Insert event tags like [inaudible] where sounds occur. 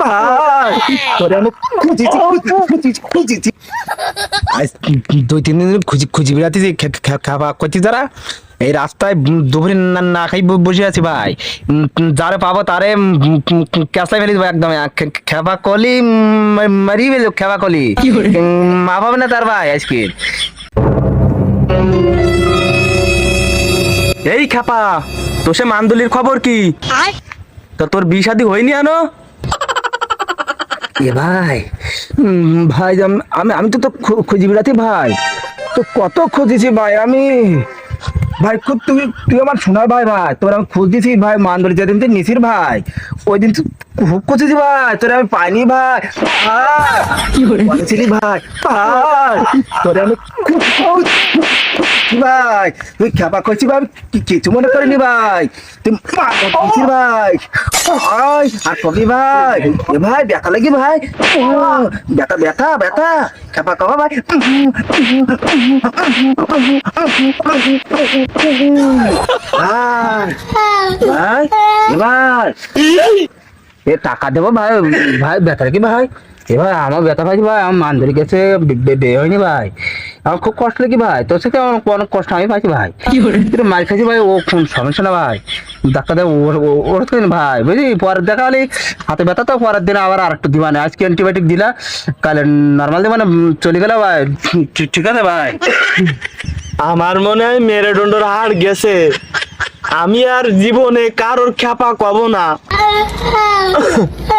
ভাই। তোরে আমি খুঁজেছি খুঁজেছি খুঁজেছি আজ দুই তিন দিন খুঁজি খুঁজি বেড়াতেছি খাওয়া করছি তারা। এই রাস্তায় দুপুরে না খাই বসে আছি ভাই। যারে পাবো তারে ফেলি একদম। খেপা কলি মারি ফেলি খেপা কলি। মা পাবে না তার ভাই আজকে এই খাপা তো সে মান্দুলির খবর কি? তা তোর বিয়ে শাদী হয়নি আনো? এ ভাই। ভাই, আম- আমি তো তো খুঁজি বেড়াতে ভাই। তো কত খুঁজেছি ভাই, আমি। ভাই খুব তুই তুই আমার শোনার ভাই ভাই। তোর আমি খুঁজেছি ভাই মান্দরি যেদিন তুই নিসির ভাই। ওই দিন তুই খুব খুঁজেছি ভাই তোর আমি পাইনি ভাই। ভাই, বলেছিলি ভাই ভাই। তোর আমি ভাই। তুই খেপা করছি ভাই কি কিছু মনে করিনি ভাই। তুই ভাই। ভাই আর কবি ভাই। ভাই ব্যথা লাগি ভাই। ব্যথা ব্যথা ব্যথা। খেপা কবা ভাই। ভাই ভাই এবার এ টাকা দেবো ভাই ভাই ব্যথা কি ভাই? এবার আমার ব্যথা পাইছি ভাই? আমার মানধরি গেছে বে হয়নি ভাই। আমার খুব কষ্ট লাগে ভাই? তোর সাথে আমার অনেক কষ্ট আমি পাইছি ভাই? মার খাইছি ভাই ও কোন সমস্যা না ভাই। ডাক্তার ওর তো ভাই বুঝলি? পরের দেখা হলে হাতে ব্যথা তো পরের দিন আবার আর একটু দিবা না আজকে অ্যান্টিবায়োটিক দিলা কালে নর্মাল দিবা না চলে গেলে ভাই। ঠিক আছে ভাই? আমার মনে হয় মেরুদণ্ডর হাড় গেছে। আমি আর জীবনে কারোর খ্যাপা কব না। [laughs]